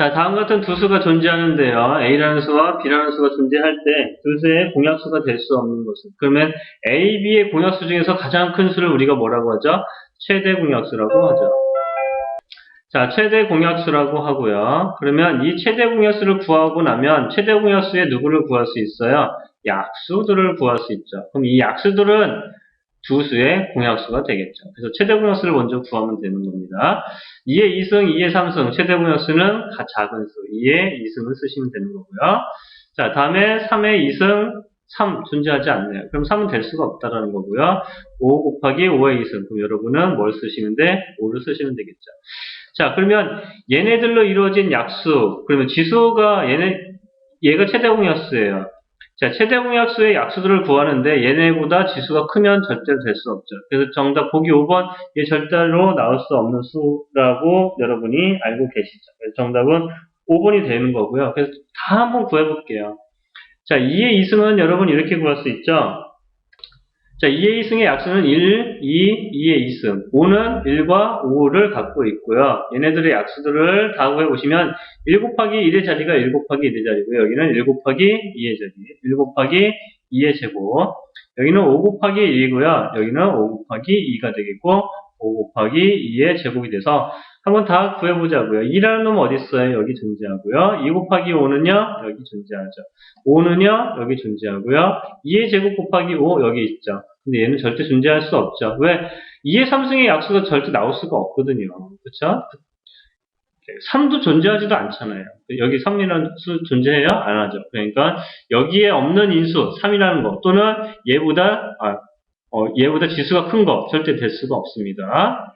자, 다음 같은 두 수가 존재하는데요. A라는 수와 B라는 수가 존재할 때 두 수의 공약수가 될 수 없는 것은 그러면 A, B의 공약수 중에서 가장 큰 수를 우리가 뭐라고 하죠? 최대 공약수라고 하죠. 자, 최대 공약수라고 하고요. 그러면 이 최대 공약수를 구하고 나면 최대 공약수의 누구를 구할 수 있어요? 약수들을 구할 수 있죠. 그럼 이 약수들은 두 수의 공약수가 되겠죠. 그래서 최대 공약수를 먼저 구하면 되는 겁니다. 2의 2승, 2의 3승, 최대 공약수는 가- 작은 수, 2의 2승을 쓰시면 되는 거고요. 자, 다음에 3의 2승, 3 존재하지 않네요. 그럼 3은 될 수가 없다라는 거고요. 5 곱하기 5의 2승. 그럼 여러분은 뭘 쓰시면 돼? 5를 쓰시면 되겠죠. 자, 그러면 얘네들로 이루어진 약수, 그러면 지수가 얘네, 얘가 최대 공약수예요. 자, 최대 공약수의 약수들을 구하는데 얘네보다 지수가 크면 절대로 될 수 없죠. 그래서 정답 보기 5번, 얘 절대로 나올 수 없는 수라고 여러분이 알고 계시죠. 그래서 정답은 5번이 되는 거고요. 그래서 다 한번 구해볼게요. 자, 2의 2승은 여러분 이렇게 구할 수 있죠. 자, 2의 2승의 약수는 1, 2, 2의 2승. 5는 1과 5를 갖고 있고요. 얘네들의 약수들을 다 구해보시면 1 곱하기 1의 자리가 1 곱하기 1의 자리고요. 여기는 1 곱하기 2의 자리. 1 곱하기 2의 제곱. 여기는 5 곱하기 1이고요. 여기는 5 곱하기 2가 되겠고 5 곱하기 2의 제곱이 돼서 한번 다 구해보자고요. 2라는 놈 어디 있어요? 여기 존재하고요. 2 곱하기 5는요? 여기 존재하죠. 5는요? 여기 존재하고요. 2의 제곱 곱하기 5 여기 있죠. 근데 얘는 절대 존재할 수 없죠. 왜? 2의 3승의 약수가 절대 나올 수가 없거든요. 그쵸? 3도 존재하지도 않잖아요. 여기 3이라는 수 존재해요? 안 하죠. 그러니까 여기에 없는 인수 3이라는 거 또는 얘보다 아, 어, 얘보다 지수가 큰 거 절대 될 수가 없습니다.